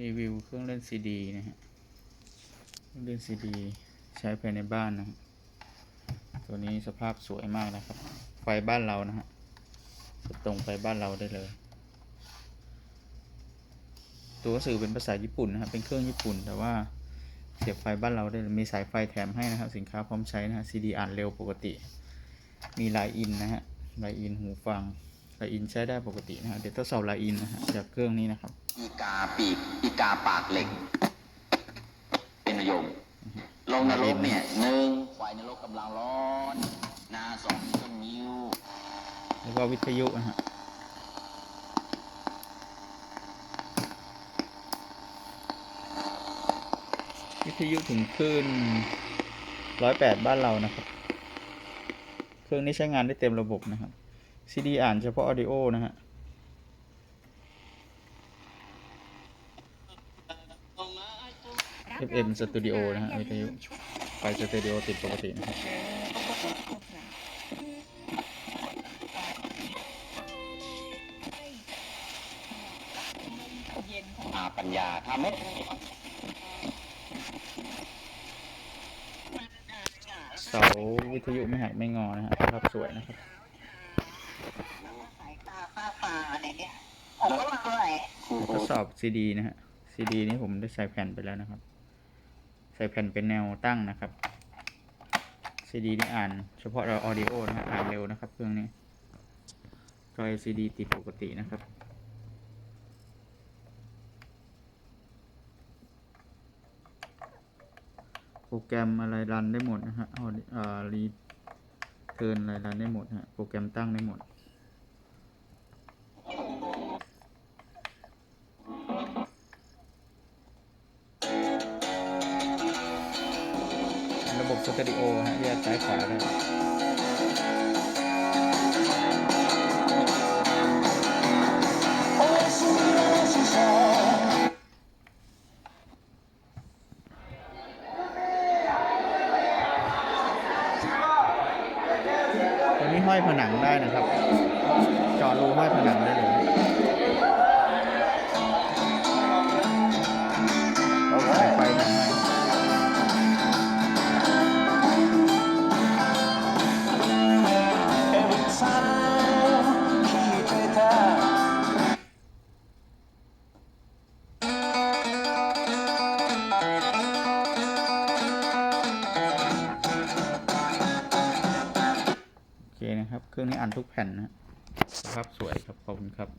รีวิวเครื่องเล่นซีดีนะฮะเครื่องเล่นซีดีใช้ภายในบ้านนะฮะตัวนี้สภาพสวยมากนะครับ ไฟบ้านเรานะฮะตรงไปบ้านเราได้เลย ตัวสื่อเป็นภาษาญี่ปุ่นนะครับเป็นเครื่องญี่ปุ่น แต่ว่าเสียบไฟบ้านเราได้เลยมีสายไฟแถมให้นะครับ สินค้าพร้อมใช้นะฮะซีดีอ่านเร็วปกติ มีไลน์อินนะฮะไลน์อินหูฟัง ลน์อินใช้ได้ปกตินะฮะเดี๋ยวทดสอบไลน์อินนะฮะจากเครื่องนี้นะครับ อีกาปีกอีกาปากเหล็ก เป็นนโยมลงนรกเนี่ยหนึ่งไฟนรกกำลังร้อนหนาสองต้นนิ้วแล้วก็วิทยุนะฮะวิทยุถึงคลื่นร้อยแปดบ้านเรานะครับ เครื่องนี้ใช้งานได้เต็มระบบนะครับ ซีดีอ่านเฉพาะออดิโอนะฮะ FM Studio นะฮะวิทยุไฟสเตอริโอติดปกตินะครับอาปัญญาทำให้เสาวิทยุไม่หักไม่งอนะฮะสภาพสวยนะครับ สายตาฝ้า ฟางอะไรเนี่ยผมก็มาด้วยทดสอบซีดีนะฮะซีดีนี้ผมได้ใส่แผ่นไปแล้วนะครับ ใส่แผ่นเป็นแนวตั้งนะครับซีดีนี่อ่านเฉพาะเราออดิโอนะฮะอ่านเร็วนะครับเครื่องนี้จอยซีดีติดปกตินะครับโปรแกรมอะไรรันได้หมดนะฮะเอาเอ่อรีเทิร์นอะไรรันได้หมดฮะโปรแกรมตั้งได้หมด บบสเตอริโอฮะแยกซ้ายขวาได้ตัวนี้ห้อยผนังได้นะครับจาะรูห้อยผนังได้เลย เคนะครับ เครื่องนี้อ่านทุกแผ่นนะฮะสภาพสวยครับ ขอบคุณครับ